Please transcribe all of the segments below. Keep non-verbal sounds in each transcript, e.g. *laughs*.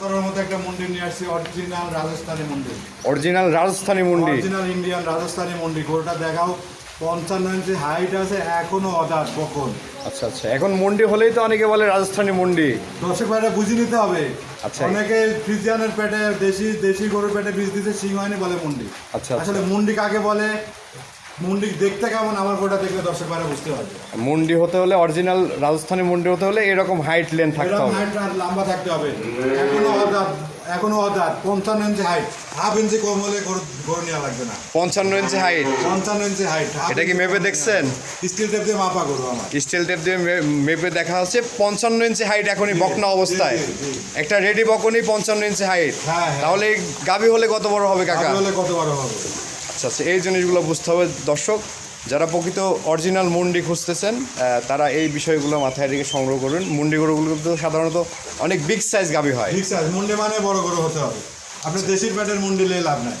করার মতো একটা মন্দির নিয়ে আসছি অরিজিনাল রাজস্থানী মন্দির। অরিজিনাল রাজস্থানী মুন্ডি অরিজিনাল ইন্ডিয়ান রাজস্থানী মন্দির গরুটা দেখাও। পঞ্চান্ন ইঞ্চি হাইট আছে এখনও অদার বকন আচ্ছা আচ্ছা। এখন মুন্ডি হলেই তো অনেকে বলে রাজস্থানী মুন্ডি দর্শক ভাইরা বুঝে নিতে হবে। আচ্ছা। অনেকে ফ্রিজিয়ানের পেটে দেশি দেশি গরুর পেটে বীজ দিতে সিং হয়নি বলে মন্ডি আচ্ছা, আচ্ছা। আসলে মন্ডি কাকে বলে? মুন্ডি দেখতে কেমন? আমার গরুটা দেখলে দর্শক ভাইরা বুঝতে পারবে। মুন্ডি হতে হলে অরিজিনাল রাজস্থানী মুন্ডি হতে হলে এরকম হাইট লেন থাকতে হবে। হাইট আর লম্বা থাকতে হবে। এখনও অদার এখনও অদার পঞ্চান্ন ইঞ্চি হাইট হাফ ইঞ্চি কম হলে গরু নেওয়া লাগবে না। পঞ্চান্ন ইঞ্চি হাইট পঞ্চান্ন ইঞ্চি হাইট এটা কি মেপে দেখছেন? স্টিল টেপ দিয়ে মাপা গরু আমার। স্টিল টেপ দিয়ে মেপে দেখা হচ্ছে পঞ্চান্ন ইঞ্চি হাইট এখনই বকনা অবস্থায়। একটা রেডি বকনই পঞ্চান্ন ইঞ্চি হাইট হ্যাঁ, হ্যাঁ। তাহলে গাভী হলে কত বড় হবে কাকা? হলে কত বড় হবে? আচ্ছা আচ্ছা এই জিনিসগুলো বুঝতে হবে। দর্শক যারা প্রকৃত অরিজিনাল মুন্ডি খুঁজতেছেন তারা এই বিষয়গুলো মাথায় রেখে সংগ্রহ করুন। মুন্ডি গরুগুলো তো সাধারণত অনেক বিগ সাইজ গাভী হয়। ঠিক আছে মুন্ডি মানে বড় গরু হতে হবে। আপনি দেশির পেটের মুন্ডি নিয়ে লাভ নাই।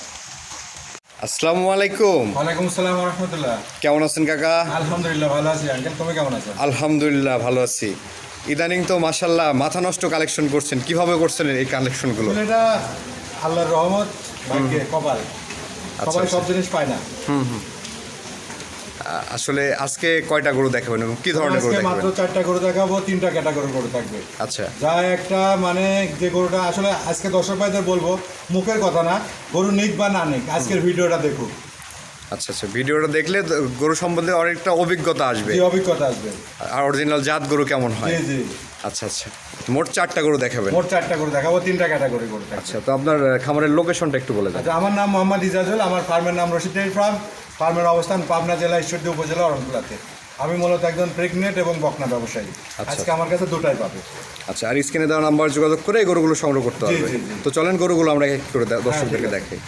আসসালামু আলাইকুম। ওয়ালাইকুম আসসালাম রহমতুল্লাহ কেমন আছেন কাকা? আলহামদুলিল্লাহ ভালো আছি। আঙ্কেল তুমি কেমন আছো? আলহামদুলিল্লাহ ভালো আছি। ইদানিং তো মাসাল্লাহ মাথা নষ্ট কালেকশন করছেন। কীভাবে করছেন এই কালেকশনগুলো এটা আল্লাহর রহমত ভাগ্যে কপাল। সবাই আচ্ছা। সব জিনিস পায় না। আসলে আজকে কয়টা গরু দেখাবেন এবং কি ধরনের গরু আজকে মাত্র চারটা গরু দেখাবো তিনটা ক্যাটাগরি গরু থাকবে। আচ্ছা। যা একটা মানে যে গরুটা আসলে আজকে দর্শক ভাইদের বলব মুখের কথা না গরু নিক বা না নিক আজকের ভিডিওটা দেখুক আচ্ছা আচ্ছা ভিডিওটা দেখলে গরু সম্বন্ধে অনেকটা অভিজ্ঞতা আসবে। অভিজ্ঞতা আসবে। আর অরিজিনাল জাত গরু কেমন হয়? জি জি। আচ্ছা আচ্ছা। মোট চারটা গরু দেখাবেন। মোট চারটা গরু দেখাবো তিনটা ক্যাটাগরি গরু আচ্ছা তো আপনার খামারের লোকেশনটা একটু বলে দেন। আচ্ছা আমার নাম মোহাম্মদ ইজাজুল আমার ফার্মের নাম রশিদ ডেয়ারি ফার্ম ফার্মের অবস্থান পাবনা জেলা ঈশ্বরদী উপজেলা অরণকুলাতে। আমি মূলত একজন প্রেগনেন্ট এবং বকনা ব্যবসায়ী। আচ্ছা। আজকে আমার কাছে দুটাই পাবে। আচ্ছা আর স্ক্রিনে দেওয়া নাম্বার যোগাযোগ করে এই গরুগুলো সংগ্রহ করতে হবে। তো চলেন গরুগুলো আমরা এক এক দর্শকদেরকে দেখাই।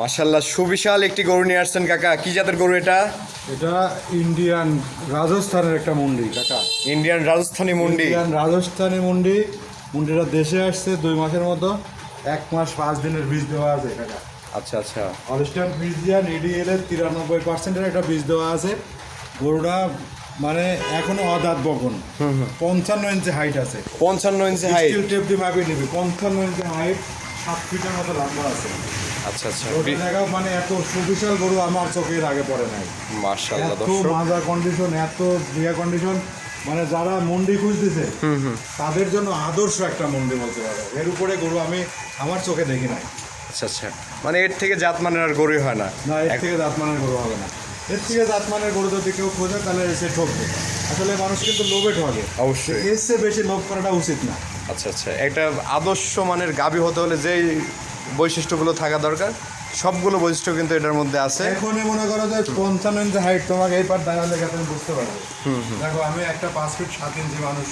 মাশাল্লাহ সুবিশাল একটি গরু নিয়ে আসছেন কাকা। কি জাতের গরু এটা? এটা ইন্ডিয়ান রাজস্থানের একটা মন্ডি কাকা। ইন্ডিয়ান রাজস্থানী মুন্ডি। ইন্ডিয়ান রাজস্থানী মন্ডি। মন্ডিটা দেশে আসছে দুই মাসের মতো। এক মাস পাঁচ দিনের বীজ দেওয়া আছে কাকা। আচ্ছা আচ্ছা। হলিস্টান ফ্রিজিয়ান ইডিএল এর তিরানব্বই পার্সেন্টের একটা বীজ দেওয়া আছে। গরুটা মানে এখনও অদাত বকন পঞ্চান্ন ইঞ্চি হাইট আছে। পঞ্চান্ন ইঞ্চি হাইট টেপ দিয়ে মাপিয়ে নিবি। পঞ্চান্ন ইঞ্চি হাইট সাত ফিটের মতো লম্বা আছে। আচ্ছা আচ্ছা। ওটা দেখা মানে এত সুবিশাল গরু আমার চোখের আগে পড়ে নাই। মাশাল্লাহ এত মাজা কন্ডিশন এত বিয়া কন্ডিশন মানে যারা মন্ডি খুঁজতেছে তাদের জন্য আদর্শ একটা মন্ডি বলতে পারো। এর উপরে গরু আমি আমার চোখে দেখি নাই। আচ্ছা আচ্ছা। মানে এর থেকে জাত মানের আর গরুই হয় না। না এর থেকে জাত মানের গরু হবে না। এর থেকে জাতমানের গরু যদি কেউ খোঁজে তাহলে সে ঠকবে। আসলে মানুষ কিন্তু লোভে ঠকে। অবশ্যই। এর চেয়ে বেশি লোভ করাটা উচিত না। আচ্ছা আচ্ছা। একটা আদর্শ মানের গাভী হতে হলে যেই বৈশিষ্ট্যগুলো থাকা দরকার। সবগুলো বৈশিষ্ট্য কিন্তু এটার মধ্যে আছে। এখনই মনে করো যে পঞ্চান্ন ইঞ্চি হাইট তোমাকে এই পার দেখা লেগে তুমি বুঝতে পারবে। দেখো আমি একটা পাঁচ ফিট সাত ইঞ্চি মানুষ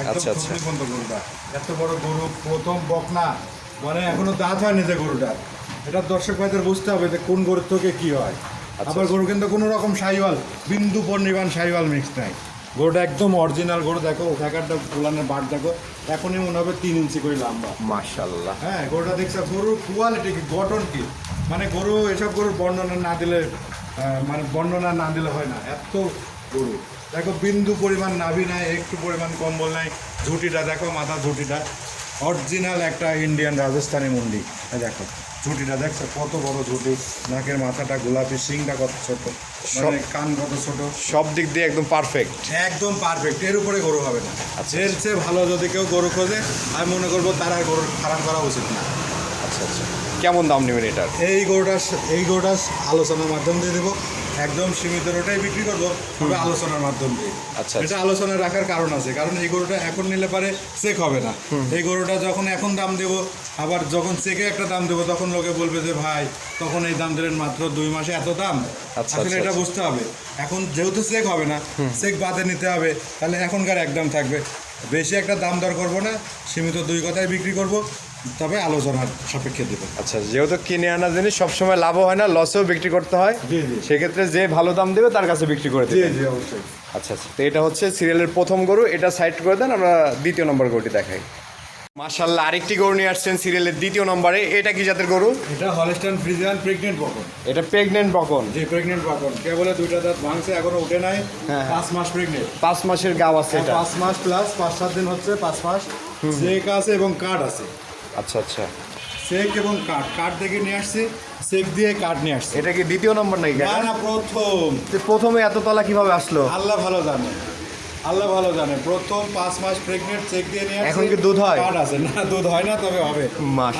একদম আচ্ছা, আচ্ছা। গরুটা। এত বড় গরু প্রথম বকনা মানে এখনও দাঁত হয়নি যে গরুটা। এটা দর্শক ভাইদের বুঝতে হবে যে কোন গরুর থেকে কি হয়। আচ্ছা, আবার গরু কিন্তু কোনো রকম সাইওয়াল বিন্দু পূর্ণিমান সাইওয়াল মিক্স নাই। গরুটা একদম অরিজিনাল গরু দেখো ওখানকারটা গোলানের বাট দেখো এখনই মনে হবে তিন ইঞ্চি করে লম্বা। মাশাল্লাহ হ্যাঁ গরুটা দেখছ গরুর কোয়ালিটি কি গঠন কি? মানে গরু এসব গরুর বর্ণনা না দিলে মানে বর্ণনা না দিলে হয় না এত গরু। দেখো বিন্দু পরিমাণ নাভি নাই একটু পরিমাণ কম্বল নাই ঝুঁটিটা দেখো মাথা ঝুঁটিটা। অরিজিনাল একটা ইন্ডিয়ান রাজস্থানী মুন্ডি দেখো ঝুঁটিটা দেখছ কত বড় ঝুঁটি নাকের মাথাটা গোলাপি সিংটা কত ছোট। মানে কান কত ছোট। সব দিক দিয়ে একদম পারফেক্ট একদম পারফেক্ট এর উপরে গরু হবে না। আচ্ছা। এর চেয়ে ভালো যদি কেউ গরু খোঁজে আমি মনে করব তার আর গরুর খারাপ করা উচিত না। আচ্ছা আচ্ছা। কেমন দাম নেবেন এটার? এই গরুটা এই গরুটা আলোচনার মাধ্যম দিয়ে দেবো। একদম সীমিত রেটেই বিক্রি করব তবে আলোচনার মাধ্যম দিয়ে। আচ্ছা, এটা আলোচনা রাখার কারণ আছে কারণ এই গরুটা এখন নিলে পারে চেক হবে না। এই গরুটা যখন এখন দাম দেবো আবার যখন চেকে একটা দাম দেবো তখন লোকে বলবে যে ভাই তখন এই দাম দিলেন মাত্র দুই মাসে এত দাম? আচ্ছা, আসলে আচ্ছা, এটা আচ্ছা। বুঝতে হবে। এখন যেহেতু চেক হবে না চেক বাদে নিতে হবে তাহলে এখনকার একদম থাকবে। বেশি একটা দাম দর করব না সীমিত দুই কথায় বিক্রি করব। তবে আলোচনার সাপেক্ষে দেবো আচ্ছা যেহেতু কিনে আনা জিনিস সবসময় লাভও হয় না লসেও বিক্রি করতে হয়। জি, জি। সেক্ষেত্রে যে ভালো দাম দেবে তার কাছে বিক্রি করে জি দেবে। অবশ্যই। আচ্ছা আচ্ছা তো এটা হচ্ছে সিরিয়ালের প্রথম গরু এটা সাইড করে দেন আমরা দ্বিতীয় নম্বর গরুটি দেখাই। মাশাল্লাহ আরেকটি গরু নিয়ে আসছেন সিরিয়ালের দ্বিতীয় নম্বরে। এটা কি জাতের গরু? এটা হলস্টাইন ফ্রিজিয়ান প্রেগনেন্ট বকন এটা প্রেগনেন্ট বকন যে প্রেগনেন্ট বকন কে বলে দুইটা দাঁত ভাঙছে এখনও উঠে নাই। হ্যাঁ। পাঁচ মাস প্রেগনেন্ট পাঁচ মাসের গাও আছে এটা। পাঁচ মাস প্লাস পাঁচ সাত দিন হচ্ছে পাঁচ মাস। চেক আছে এবং কার্ড আছে। আচ্ছা আচ্ছা। সেক এবং কাঠ কাঠ থেকে নিয়ে আসছি সেক দিয়ে কাঠ নিয়ে আসছি। এটা কি দ্বিতীয় নম্বর নাকি না না প্রথম। প্রথমে এত তলা কীভাবে আসলো? আল্লাহ ভালো জানে। আল্লাহ ভালো জানে। প্রথম পাঁচ মাস প্রেগনেন্ট চেক দিয়ে নিয়ে আসছি। এখন কি দুধ হয়? কার্ড আছে। না দুধ হয় না তবে হবে।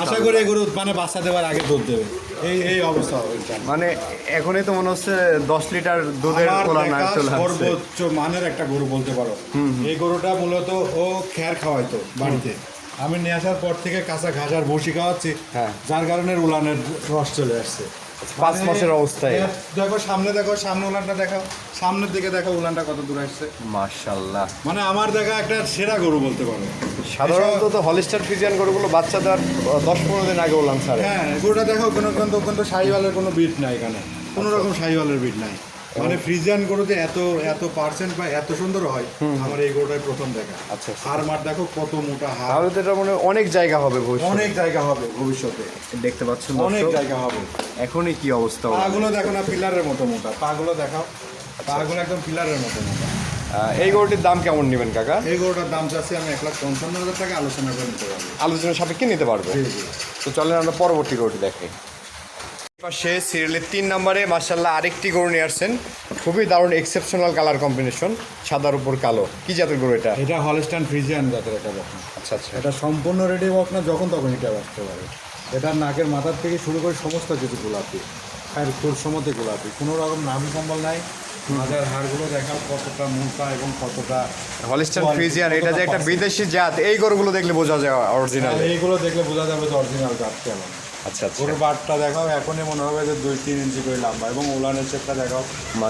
আশা করি এগুলো মানে বাচ্চা দেওয়ার আগে দুধ দেবে। এই এই অবস্থা হবে। মানে এখনই তো মনে হচ্ছে দশ লিটার দুধের তোলা না চলে আসছে। সর্বোচ্চ মানের একটা গরু বলতে পারো। এই গরুটা মূলত ও খ্যার খাওয়াইতো বাড়িতে। আমি নিয়ে আসার পর থেকে কাঁচা ঘাস আর বসি খাওয়াচ্ছি। হ্যাঁ। যার কারণে উলানের রস চলে আসছে। পাঁচ মানে মাসের অবস্থায়। দেখো সামনে দেখো সামনে উলানটা দেখো সামনের দিকে দেখো উলানটা কত দূর আসছে। মাশাল্লাহ মানে আমার দেখা একটা সেরা গরু বলতে পারো। সাধারণত তো হলিস্টার ফ্রিজিয়ান গরুগুলো বাচ্চা দেওয়ার দশ পনেরো দিন আগে বললাম স্যার হ্যাঁ গরুটা দেখো কোনো কিন্তু কিন্তু শাহিওয়ালের কোনো বিট নাই এখানে। কোনো রকম শাহিওয়ালের বিট নাই। মানে ফ্রিজিয়ান গরুতে এত এত পার্সেন্ট বা এত সুন্দর হয় আমার এই গরুটাই প্রথম দেখা। আচ্ছা, আচ্ছা। মার দেখো কত মোটা তাহলে তো এটা মনে অনেক জায়গা হবে অনেক জায়গা হবে ভবিষ্যতে। দেখতে পাচ্ছেন অনেক জায়গা হবে। এখনই কি অবস্থা? পাগুলো দেখো না পিলারের মতো মোটা। পাগুলো দেখাও। পাগুলো একদম পিলারের মতো মোটা। এই গরুটির দাম কেমন নেবেন কাকা? এই গরুটার দাম চাচ্ছি আমি এক লাখ পঞ্চান্ন হাজার টাকা। আলোচনা করে নিতে পারব। আলোচনা সাপেক্ষে নিতে পারবে। তো চলেন আমরা পরবর্তী গরুটি দেখে পাশে সিরিয়ালের তিন নম্বরে মার্শাল্লাহ আরেকটি গরু নিয়ে আসছেন। খুবই দারুণ এক্সেপশনাল কালার কম্বিনেশন সাদার উপর কালো। কি জাতের গরু এটা? এটা হলস্টান ফ্রিজিয়ান জাতের একটা বকনা আচ্ছা আচ্ছা। এটা সম্পূর্ণ রেডি বক না যখন তখন এটা আসতে পারে। এটা নাকের মাথার থেকে শুরু করে সমস্ত কিছু গোলাপি। আর খুব সমতে গোলাপি। কোনো রকম নামি কম্বল নাই। মাথার হাড়গুলো দেখাও কতটা মোটা এবং কতটা হলিস্টান ফ্রিজিয়ান এটা যে একটা বিদেশি জাত এই গরুগুলো দেখলে বোঝা যায় অরিজিনাল এইগুলো দেখলে বোঝা যাবে যে অরিজিনাল জাত কেমন। আচ্ছা আচ্ছা। গরুর বাটটা দেখাও এখনই মনে হবে যে দুই তিন ইঞ্চি করে লম্বা এবং উলানের চেপটা দেখাও।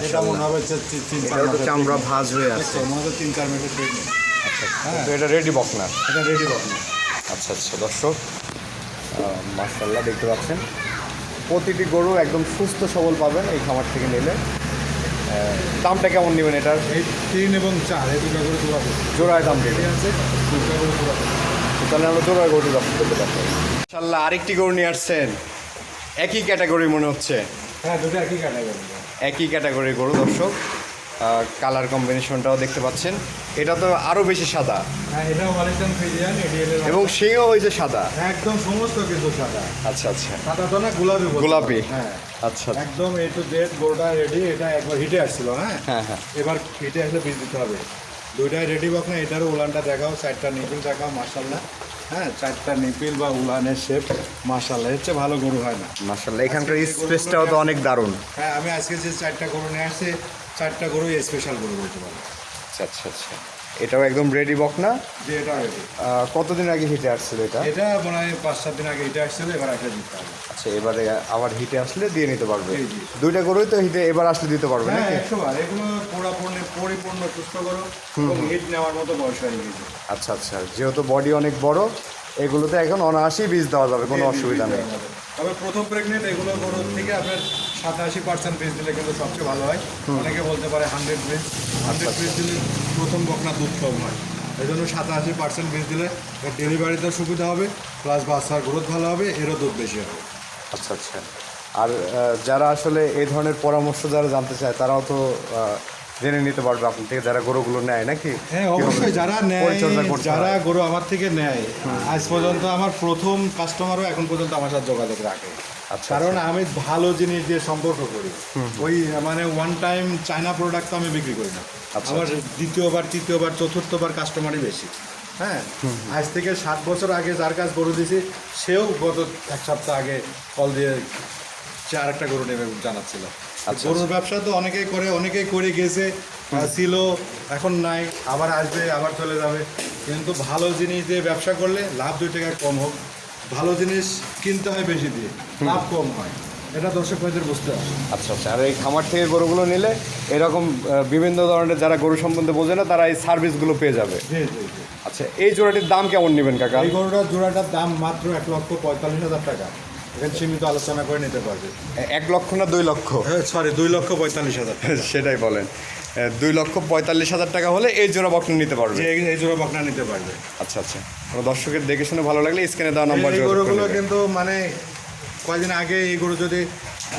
এটা মনে হবে যে তিন- চার চামড়া। ভাঁজ হয়ে আছে। মনে হচ্ছে তিন চার মাসের pregnant। হ্যাঁ। তো এটা রেডি বক না? এটা রেডি বকনা আচ্ছা আচ্ছা দর্শক মার্শাল্লাহ দেখতে পাচ্ছেন। প্রতিটি গরু একদম সুস্থ সবল পাবেন এই খামার থেকে নিলে। দামটা কেমন নেবেন এটার? এই তিন এবং চার এই দুটো করে তোলা জোড়ায় দাম ঠিক আছে দুটো তোলা তাহলে আমরা জোড়ায় গরুটি দর্শক করতে পারব। মার্শাল্লাহ আরেকটি গরু নিয়ে আসছেন। একই ক্যাটাগরি মনে হচ্ছে। হ্যাঁ দুটো একই ক্যাটাগরি। একই ক্যাটাগরির গরু দর্শক। কালার কম্বিনেশনটাও দেখতে পাচ্ছেন। এটা তো আরও বেশি সাদা। হ্যাঁ এবং সেও হয়েছে সাদা। একদম সমস্ত কিছু সাদা। আচ্ছা আচ্ছা। সাদা তো না গোলাপি গোলাপি। হ্যাঁ। আচ্ছা একদম এ টু জেড গোলটা রেডি এটা একবার হিটে আসছিল হ্যাঁ? হ্যাঁ হ্যাঁ। এবার হিটে আসলে বীজ দিতে হবে। দুইটাই রেডি বক না এটারও উলানটা দেখাও চারটা নিপিল দেখাও মার্শাল্লাহ হ্যাঁ চারটা নিপিল বা উলানের শেপ মার্শাল্লাহ এর চেয়ে ভালো গরু হয় না। মার্শাল্লাহ এখানকার স্পেসটাও তো অনেক দারুণ। হ্যাঁ আমি আজকে যে চারটা গরু নিয়ে আসছি চারটা গরু স্পেশাল গরু বলতে পারব আচ্ছা আচ্ছা আচ্ছা। এটাও একদম রেডি বক না? যে এটা কতদিন আগে হিটে আসছিল এটা? এটা মনে হয় পাঁচ সাত দিন আগে এটা আসছিল এবার একটা দিতে হবে আচ্ছা এবারে আবার হিটে আসলে দিয়ে নিতে পারবে। জি, জি। দুইটা গরুই তো হিটে এবার আসলে দিতে পারবে হ্যাঁ নাকি? একশো বার। এগুলো পুরাপূর্ণ পরিপূর্ণ সুস্থ এবং হিট নেওয়ার মতো বয়স হয়ে গেছে। আচ্ছা আচ্ছা। যেহেতু বডি অনেক বড় এগুলোতে এখন অনায়াসেই বীজ দেওয়া যাবে কোনো অসুবিধা নেই। তবে প্রথম প্রেগনেন্ট এগুলো গরুর থেকে আপনার সাতাশি পার্সেন্ট বীজ দিলে কিন্তু সবচেয়ে ভালো হয়। অনেকে বলতে পারে হান্ড্রেড বীজ হান্ড্রেড বীজ দিলে প্রথম বকনা দুধ কম হয় এই জন্য সাতাশি পার্সেন্ট বীজ দিলে ডেলিভারিতে সুবিধা হবে প্লাস বাচ্চার গ্রোথ ভালো হবে এরও দুধ বেশি হবে। আচ্ছা আচ্ছা। আর যারা আসলে এই ধরনের পরামর্শ যারা জানতে চায় তারাও তো জেনে নিতে পারবে আপনি থেকে যারা গরুগুলো নেয় নাকি? হ্যাঁ অবশ্যই যারা নেয় যারা গরু আমার থেকে নেয় আজ পর্যন্ত আমার প্রথম কাস্টমারও এখন পর্যন্ত আমার সাথে যোগাযোগ রাখে। আচ্ছা, কারণ আমি ভালো জিনিস দিয়ে সম্পর্ক করি। ওই মানে ওয়ান টাইম চায়না প্রোডাক্ট তো আমি বিক্রি করি না। আচ্ছা, আমার দ্বিতীয়বার তৃতীয়বার চতুর্থবার কাস্টমারই বেশি। হ্যাঁ আজ থেকে সাত বছর আগে যার কাছ গরু দিয়েছি সেও গত এক সপ্তাহ আগে কল দিয়ে সে আরেকটা গরু নেবে জানাচ্ছিল। আচ্ছা, গরুর ব্যবসা তো অনেকেই করে অনেকেই করে গেছে ছিল এখন নাই আবার আসবে আবার চলে যাবে। কিন্তু ভালো জিনিস দিয়ে ব্যবসা করলে লাভ দুই টাকা কম হোক। ভালো জিনিস কিনতে হয় বেশি দিয়ে লাভ কম হয়। এটা দর্শক ভাইদের বুঝতে হবে। আচ্ছা আচ্ছা। আর এই খামার থেকে গরুগুলো নিলে এরকম বিভিন্ন ধরনের যারা গরু সম্বন্ধে বোঝে না তারা এই সার্ভিসগুলো পেয়ে যাবে। আচ্ছা এই জোড়াটির দাম কেমন নেবেন কাকা? এই গরুটার জোড়াটার দাম মাত্র এক লক্ষ পঁয়তাল্লিশ হাজার টাকা। এখানে সীমিত আলোচনা করে নিতে পারবে। এক লক্ষ না দুই লক্ষ? সরি দুই লক্ষ পঁয়তাল্লিশ হাজার *laughs* সেটাই বলেন। দুই লক্ষ পঁয়তাল্লিশ হাজার টাকা হলে এই জোড়া বকনা নিতে পারবে। এই জোড়া বকনা নিতে পারবে। আচ্ছা আচ্ছা। কোনো দর্শকের দেখে শুনে ভালো লাগলে স্ক্রিনে দেওয়া নম্বর এই গরুগুলো কিন্তু মানে কয়েকদিন আগে এই গরু যদি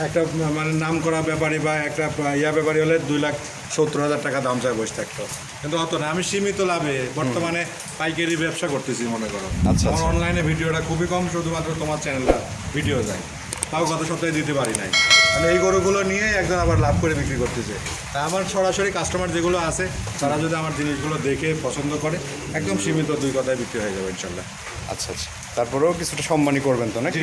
একটা মানে নাম করা ব্যাপারী বা একটা ইয়া ব্যাপারী হলে দুই লাখ সত্তর হাজার টাকা দাম চায় বসে থাকতো। কিন্তু অত না। আমি সীমিত লাভে বর্তমানে পাইকারি ব্যবসা করতেছি মনে করো। আচ্ছা, আমার আচ্ছা। অনলাইনে ভিডিওটা খুবই কম শুধুমাত্র তোমার চ্যানেলটা ভিডিও যায় তাও গত সপ্তাহে দিতে পারি নাই। মানে এই গরুগুলো নিয়ে একজন আবার লাভ করে বিক্রি করতেছে। তা আমার সরাসরি কাস্টমার যেগুলো আছে তারা যদি আমার জিনিসগুলো দেখে পছন্দ করে একদম সীমিত দুই কথায় বিক্রি হয়ে যাবে ইনশাল্লাহ। আচ্ছা আচ্ছা। তারপরেও কিছুটা সম্মানই করবেন তো নাকি?